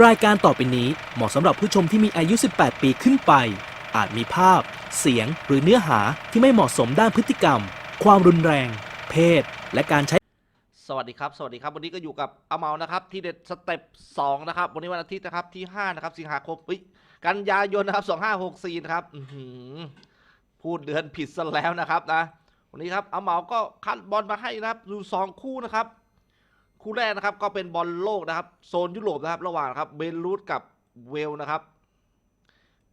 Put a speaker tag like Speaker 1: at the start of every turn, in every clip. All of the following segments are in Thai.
Speaker 1: รายการต่อไปนี้เหมาะสำหรับผู้ชมที่มีอายุ 18 ปีขึ้นไป อาจมีภาพ เสียง หรือเนื้อหาที่ไม่เหมาะสมด้านพฤติกรรม ความรุนแรง เพศ และการใช้
Speaker 2: สวัสดีครับ สวัสดีครับ วันนี้ก็อยู่กับอาเมานะครับ ที่เด็ดสเต็ป2นะครับ วันนี้วันอาทิตย์นะครับที่ 5 นะครับ สิงหาคมเอ้ยกันยายนนะครับ 2564 นะครับอื้อหือพูดเดือนผิดซะแล้วนะครับนะ วันนี้ครับอาเมาก็คัดบอลมาให้นะครับ ดูสองคู่นะครับ คู่แรกนะครับก็เป็นบอลโลกนะครับโซนยุโรปนะครับระหว่างครับเบลูสกับเวลนะครับ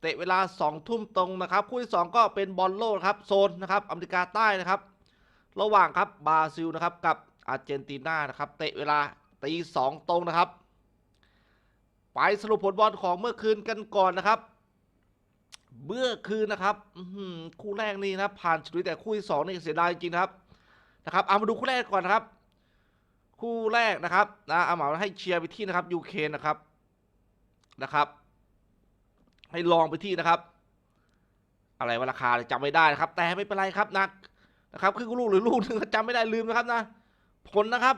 Speaker 2: เตะเวลา2ทุ่มตรงนะครับคู่ที่ 2 ก็เป็นบอลโลกครับโซนนะครับอเมริกาใต้นะครับ ระหว่างครับบราซิลนะครับกับอาร์เจนตินานะครับเตะเวลาตีสองตรงนะครับ ไปสรุปผลบอลของเมื่อคืนกันก่อนนะครับ เมื่อคืนนะครับคู่แรกนี่นะครับผ่านฉลุยแต่คู่ที่สองนี่เสียดายจริงครับนะครับเอามาดูคู่แรกก่อนนะครับ คู่แรกนะครับนะเอาหมาให้เชียร์ไปที่นะครับยูเคนนะครับนะครับ ให้ลองไปที่นะครับ อะไรวะราคาจำไม่ได้นะครับ แต่ไม่เป็นไรครับนักนะครับครึ่งลูกหรือลูกหนึ่งจำไม่ได้ลืมนะครับนะ ผลนะครับ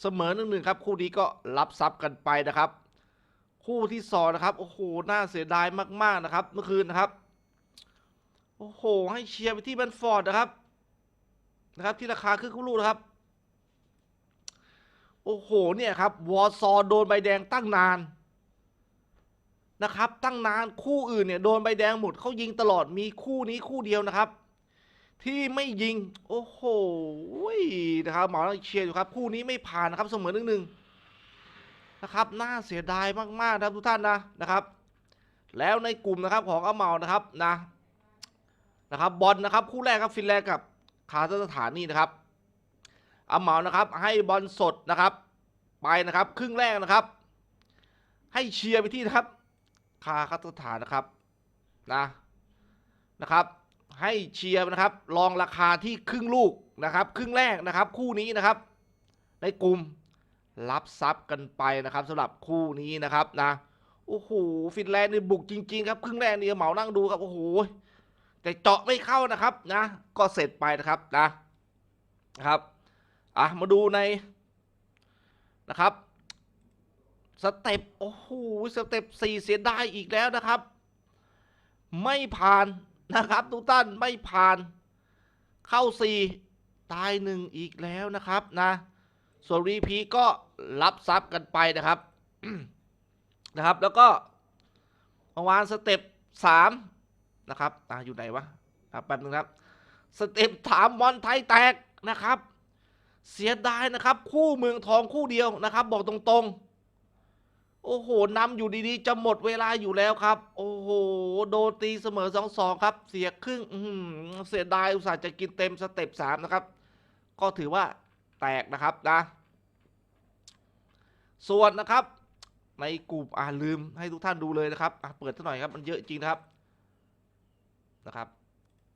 Speaker 2: เสมอหนึ่งหนึ่งครับ คู่นี้ก็รับซับกันไปนะครับ คู่ที่สองนะครับโอ้โหน่าเสียดายมากๆนะครับ เมื่อคืนนะครับโอ้โห ให้เชียร์ไปที่แบนฟอร์ดนะครับนะครับ ที่ราคาครึ่ลูกนะครับ โอ้โหเนี่ยครับวอร์ซอโดนใบแดงตั้งนานนะครับ ตั้งนานคู่อื่นเนี่ยโดนใบแดงหมดเขายิงตลอดมีคู่นี้คู่เดียวนะครับ ที่ไม่ยิง โอ้โหนะครับหมอเชียร์อยู่ครับ คู่นี้ไม่ผ่านนะครับเสมอหนึ่งหนึ่งนะครับน่าเสียดายมากๆนะครับทุกท่านนะนะครับ แล้วในกลุ่มนะครับของอาเมานะครับนะนะครับบอลนะครับ คู่แรกครับฟินแลนด์กับคาซัคสถานนี่นะครับ อาเมานะครับ ให้บอลสดนะครับ ไปนะครับ ครึ่งแรกนะครับ ให้เชียร์ไปที่นะครับ คาซัคสถานนะครับนะนะครับ ให้เชียร์นะครับ ลองราคาที่ครึ่งลูกนะครับ ครึ่งแรกนะครับ คู่นี้นะครับ ในกลุ่มรับซับกันไปนะครับสำหรับคู่นี้นะครับนะโอ้โหฟินแลนด์นี่บุกจริงๆครับครึ่งแรกนี่เหมานั่งดูครับโอ้โหแต่เจาะไม่เข้านะครับนะ ก็เสร็จไปนะครับนะนะครับ อะมาดูในนะครับสเต็ปโอ้โหสเต็ปสี่เสียดายอีกแล้วนะครับ ไม่ผ่านนะครับทุกท่านไม่ผ่าน เข้าสี่ตายหนึ่งอีกแล้วนะครับนะส่วนรีพีก็รับซับกันไปนะครับนะครับ แล้วก็เมื่อวานสเต็ปสามนะครับอะอยู่ไหนวะอะแป๊บนึงครับ สเต็ปถามบอลไทยแตกนะครับ เสียดายนะครับ คู่เมืองทองคู่เดียวนะครับ บอกตรงๆ โอ้โหนำอยู่ดีๆ จะหมดเวลาอยู่แล้วครับ โอ้โห โดนตีเสมอสองสองครับ เสียครึ่งเสียดายอุตส่าห์จะกินเต็มสเต็ปสามนะครับ ก็ถือว่าแตกนะครับนะ ส่วนนะครับในกลุ่มอ่าลืมให้ทุกท่านดูเลยนะครับอะเปิดสักหน่อยครับมันเยอะจริงนะครับนะครับ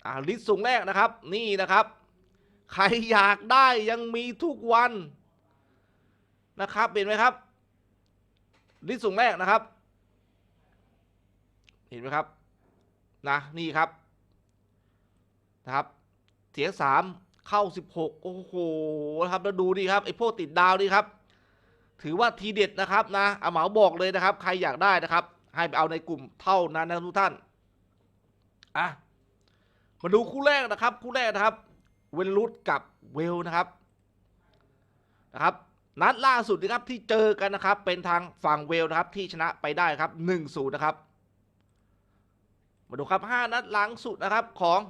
Speaker 2: อ่าลิสต์สูงแรกนะครับ นี่นะครับ ใครอยากได้ยังมีทุกวันนะครับเห็นไหมครับลิสต์สูงแรกนะครับ เห็นไหมครับนะนี่ครับนะครับเสียสามเข้าสิบหกโอ้โหนะครับแล้วดูดิครับไอ้พวกติดดาวนี่ครับ ถือว่าทีเด็ดนะครับนะอาเหมาบอกเลยนะครับ ใครอยากได้นะครับ ให้ไปเอาในกลุ่มเท่านั้นนะทุกท่านอะมาดูคู่แรกนะครับ คู่แรกนะครับ เวลลุดกับเวลนะครับนะครับนัดล่าสุดนะครับที่เจอกันนะครับ เป็นทางฝั่งเวลนะครับที่ชนะไปได้ครับ1-0นะครับ มาดูครับ 5 นัดหลังสุดนะครับของ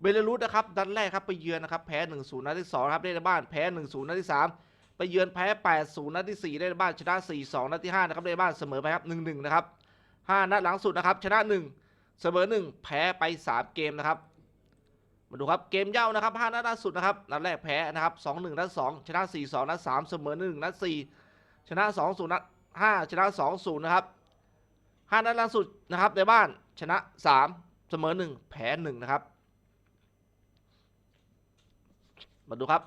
Speaker 2: เบลารุสนะครับนัดแรกครับไปเยือนนะครับแพ้1-0นัดที่2ครับได้ในบ้านแพ้1-0นัดที่ 3 ไปเยือนแพ้8-0นัดที่ 4 ได้ในบ้านชนะ4-2นัดที่5นะครับได้ในบ้านเสมอไปครับ1-1นะครับ5นัดหลังสุดนะครับชนะ 1 เสมอ 1 แพ้ไป 3 เกมนะครับ มาดูครับเกมเย่านะครับ5นัดล่าสุดนะครับนัดแรกแพ้นะครับ2-1นัด2ชนะ 4-2นัด3เสมอ1นัด4ชนะ 2-0นัด5ชนะ 2-0นะครับ5นัดล่าสุดนะครับในบ้านชนะ 3 เสมอ 1 แพ้1นะครับ มาดูครับ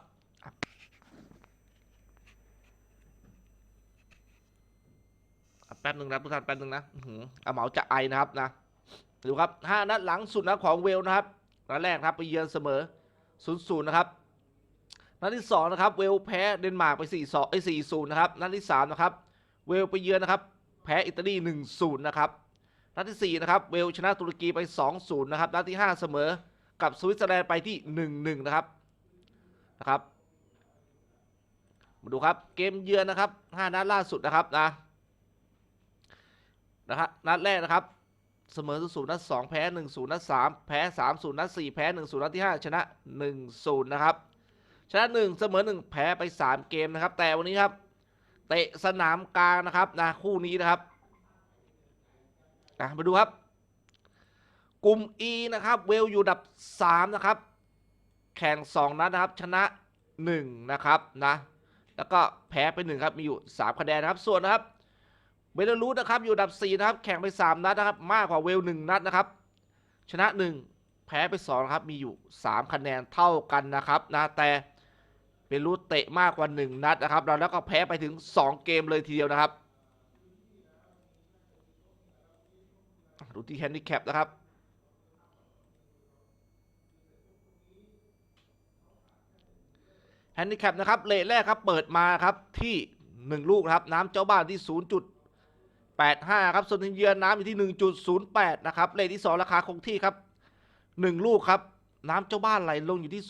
Speaker 2: แป๊บหนึ่งนะทุกท่านแป๊บหนึ่งนะอ๋อหืออาเหมาจะไอนะครับนะดูครับ5นัดหลังสุดนะของเวลนะครับ นัดแรกครับไปเยือนเสมอ0-0นะครับนัดที่2นะครับเวลแพ้เดนมาร์กไป4-2ไอ้4-0นะครับนัดที่3นะครับเวลไปเยือนนะครับแพ้อิตาลี1-0นะครับนัดที่4นะครับเวลชนะตุรกีไป2-0นะครับนัดที่ 5 เสมอกับสวิตเซอร์แลนด์ไปที่ 1-1 นะครับนะครับมาดูครับเกมเยือนนะครับ5นัดล่าสุดนะครับนะนะครับนัดแรกนะครับ เสมอ0นัด2แพ้1-0นัด3แพ้3-0นัด4แพ้1-0นัดที่5ชนะ1-0นย์นะครับชนะ1เสมอ1แพ้ไป3เกมนะครับ แต่วันนี้ครับ เตะสนามกลางนะครับนะคู่นี้นะครับนะมาดูครับกลุ่ม E นะครับ เวลอยู่อันดับ 3 นะครับ แข่ง 2 นัดนะครับ ชนะ 1 นะครับนะ แล้วก็แพ้ไป 1 ครับ มีอยู่ 3 คะแนนนะครับ ส่วนนะครับ เบลารุสนะครับอยู่อันดับ 4 นะครับ แข่งไป 3 นัดนะครับ มากกว่าเวล1นัดนะครับ ชนะ 1 แพ้ไป2ครับ มีอยู่ 3 คะแนนเท่ากันนะครับนะแต่เบลารุสเตะมากกว่า 1 นัดนะครับ แล้วก็แพ้ไปถึง 2 เกมเลยทีเดียวนะครับดูที่แฮนดิแคปนะครับแฮนดิแคปนะครับเลทแรกครับเปิดมาครับที่ 1 ลูกครับน้ำเจ้าบ้านที่ 85 ครับ ส่วนทีมเยือนน้ำอยู่ที่ 1.08 นะครับเลทที่ 2 ราคาคงที่ครับ 1 ลูกครับ น้ำเจ้าบ้านไหลลงอยู่ที่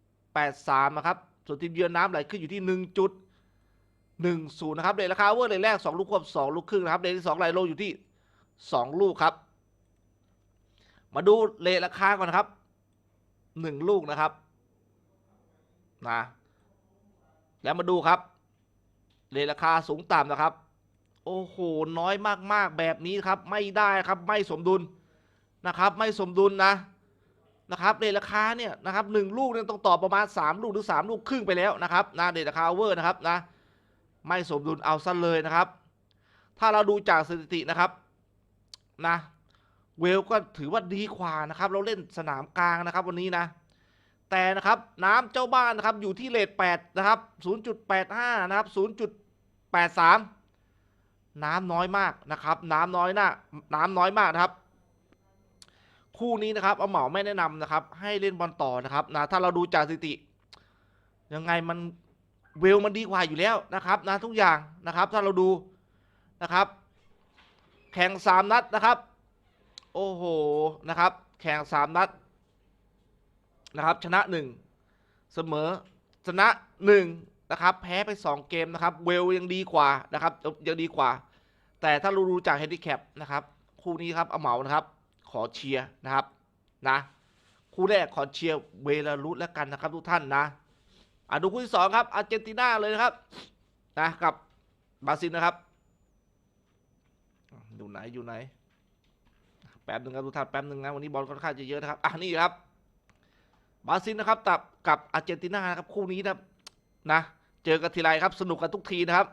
Speaker 2: 0.83 นะครับ ส่วนทีมเยือนน้ำไหลขึ้นอยู่ที่ 1.10 นะครับเลทราคาเวอร์เลทแรก 2 ลูกควบ 2 ลูกครึ่งนะครับเลทที่ 2 ไหลลงอยู่ที่ 2 ลูกครับ มาดูเลทราคาก่อนนะครับ 1 ลูกนะครับนะแล้วมาดูครับเรทราคาสูงต่ำนะครับ โอ้โห น้อยมากๆแบบนี้ครับ ไม่ได้ครับไม่สมดุลนะครับ ไม่สมดุลนะนะครับเรทราคาเนี่ยนะครับหนึ่งลูกเนี่ยต้องต่อประมาณ 3 ลูกหรือ 3 ลูกครึ่งไปแล้วนะครับนะเรทราคาเวอร์นะครับนะไม่สมดุลเอาซะเลยนะครับ ถ้าเราดูจากสถิตินะครับนะเวลก็ถือว่าดีกว่านะครับ เราเล่นสนามกลางนะครับวันนี้นะ แต่นะครับน้ำเจ้าบ้านนะครับอยู่ที่เลท8นะครับ 0.85 นะครับ 0.83 น้ำน้อยมากนะครับ น้ำน้อยนะน้ำน้อยมากนะครับ คู่นี้นะครับเอาเหมาไม่แนะนำนะครับ ให้เล่นบอลต่อนะครับนะถ้าเราดูจากสถิติ ยังไงมันเวลมันดีกว่าอยู่แล้วนะครับนะทุกอย่างนะครับ ถ้าเราดูนะครับ แข่ง3นัดนะครับ โอ้โหนะครับ แข่ง3นัดนะครับ ชนะ1เสมอชนะ1นะครับแพ้ไป 2 เกมนะครับเวลยังดีกว่านะครับยังดีกว่า แต่ถ้าราดูจากเฮนดิแคปนะครับคู่นี้ครับเอาเหมานะครับขอเชียร์นะครับนะคู่แรกขอเชียร์เวลารุสแล้วกันนะครับทุกท่านนะอะดูคู่ที่สองครับอาร์เจนตินาเลยนะครับนะกับบราซิลนะครับอยู่ไหนอยู่ไหนแป๊บหนึ่งครับทุกท่านแป๊บหนึ่งนะวันนี้บอลค่อนข้างจะเยอะนะครับอะนี่ครับบราซิลนะครับกับกับอาร์เจนตินานะครับคู่นี้นะนะ เจอกันทีไรครับสนุกกันทุกทีนะครับ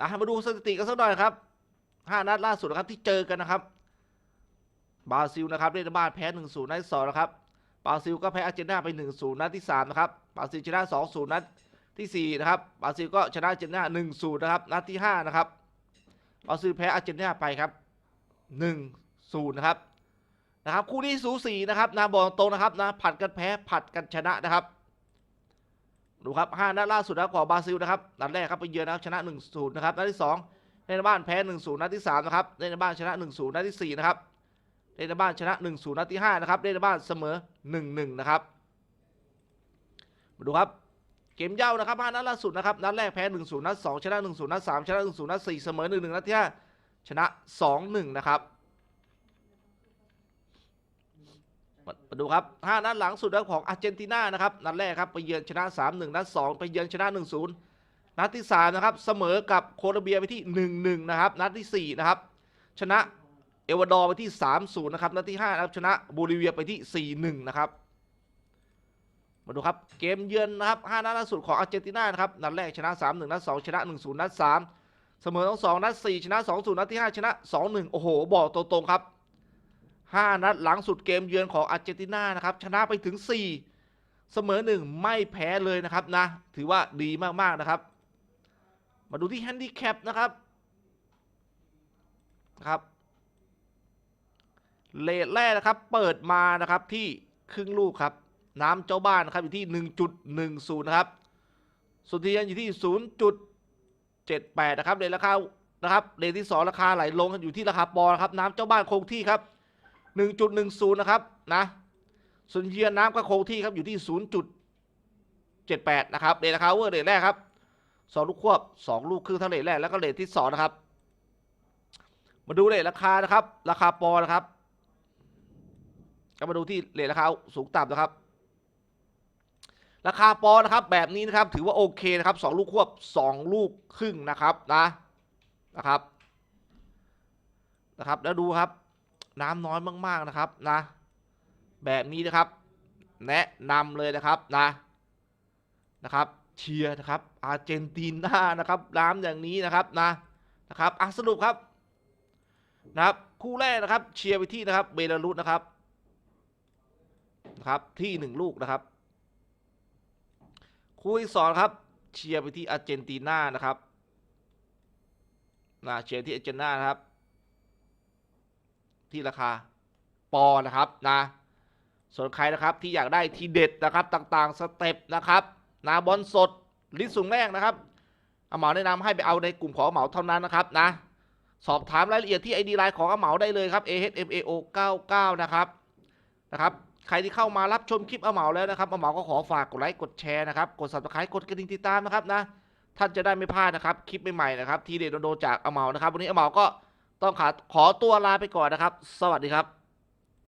Speaker 2: อะมาดูสถิติกันสักหน่อยครับห้านัดล่าสุดนะครับที่เจอกันนะครับบราซิลนะครับเล่นบ้านแพ้1นศูนย์นัดที่สองนะครับบราซิลก็แพ้อาร์เจนตินาไป1นศูนย์นัดที่สามนะครับบราซิลชนะ2องศูนย์นัดที่สี่นะครับบราซิลก็ชนะอาร์เจนตินา1นศูนย์นะครับนัดที่ห้านะครับบราซิลแพ้อาร์เจนตินาไปครับ1นึ่งศูนย์นะครับนะครับคู่นี้สูสีนะครับนะบอกตรงนะครับนะผัดกันแพ้ผัดกันชนะนะครับ ดูครับห้านัดล่าสุดนะของบราซิลนะครับนัดแรกครับไปเยือนนะครับชนะ1นูนย์นะครับนัดที่สองเล่นในบ้านแพ้1นูนย์นัดที่สามนะครับเล่นในบ้านชนะ1นูนย์นัดที่สี่นะครับเล่นในบ้านชนะ1นูนย์นัดที่ห้านะครับเล่นในบ้านเสมอ1นึนะครับมาดูครับเกมเย้านะครับห้านัดล่าสุดนะครับนัดแรกแพ้1นูนย์นัดสองชนะ1นูนย์นัดสามชนะ1นูนย์นัดสี่เสมอ1นึนัดที่ห้าชนะ2อหนึ่งนะครับ มาดูครับ5นัดหลังสุดของอาร์เจนตินานะครับนัดแรกครับไปเยือนชนะ 3 1 นัด 2 ไปเยือนชนะ 1 0 นัดที่ 3 นะครับ เสมอกับโคลอมเบียไปที่ 1 1 นะครับ นัดที่ 4 นะครับ ชนะเอวาดอร์ไปที่ 3 0 นะครับ นัดที่ 5 นะครับ ชนะโบลิเวียไปที่ 4 1 นะครับ มาดูครับ เกมเยือนนะครับ5นัดล่าสุดของอาร์เจนตินานะครับ นัดแรกชนะ 3 1 นัด 2 ชนะ 1 0 นัด 3 เสมอทั้ง2นัด 4 ชนะ 2 0 นัดที่ 5 ชนะ 2 1 โอ้โห บอกตรงๆครับ 5 นัดหลังสุดเกมเยือนของอาร์เจนตินานะครับชนะไปถึง 4 เสมอ 1 ไม่แพ้เลยนะครับนะ ถือว่าดีมาก ๆ นะครับ มาดูที่แฮนดิแคปนะครับนะครับเลทแรกนะครับเปิดมานะครับที่ครึ่งลูกครับ น้ำเจ้าบ้านนะครับอยู่ที่ 1.10 นะครับสุดที่ยันอยู่ที่ 0.78 นะครับเลทราคานะครับเลทที่ 2 ราคาไหลลงอยู่ที่ราคาปอนะครับน้ำเจ้าบ้านคงที่ครับ 1.10 นะครับนะส่วนเยือนน้ำก็คงที่ครับอยู่ที่ 0.78 นะครับเลทราคาเวอร์เลทแรกครับ 2 ลูกควบ 2 ลูกครึ่งเท่าเลทแรกแล้วก็เลทที่ 2 นะครับ มาดูเลทราคานะครับ ราคาปอนะครับ ก็มาดูที่เลทราคาสูงต่ำนะครับ ราคาปอนด์นะครับ แบบนี้นะครับถือว่าโอเคนะครับสองลูกควบสองลูกครึ่งนะครับนะนะครับนะครับ แล้วดูครับ น้ำน้อยมาก ๆนะครับนะ แบบนี้นะครับ แนะนำเลยนะครับนะนะครับ เชียร์นะครับ อาร์เจนตินานะครับน้ำอย่างนี้นะครับนะนะครับอะสรุปครับนะครับคู่แรกนะครับ เชียร์ไปที่นะครับเบลารุสนะครับนะครับที่หนึ่งลูกนะครับ คู่ที่สองครับ เชียร์ไปที่อาร์เจนตินานะครับนะเชียร์ที่อาร์เจนตินานะครับ ที่ราคาปอนะครับนะส่วนใครนะครับที่อยากได้ทีเด็ดนะครับต่างๆสเต็ปนะครับนะบอลสดลิสต์สูงแรกนะครับอาเหมาแนะนำให้ไปเอาในกลุ่มของอาเหมาเท่านั้นนะครับนะสอบถามรายละเอียดที่ไอดีไลน์ของอาเหมาได้เลยครับ ahmao 99นะครับนะครับใครที่เข้ามารับชมคลิปอาเหมาแล้วนะครับอาเหมาก็ขอฝากกดไลค์กดแชร์นะครับกด subscribe กดกระดิ่งติดตามนะครับนะท่านจะได้ไม่พลาดนะครับคลิปใหม่ๆนะครับทีเด็ดโดนๆจากอาเหมานะครับวันนี้อาเหมาก็ ต้องขอขอตัวลาไปก่อนนะครับ สวัสดีครับ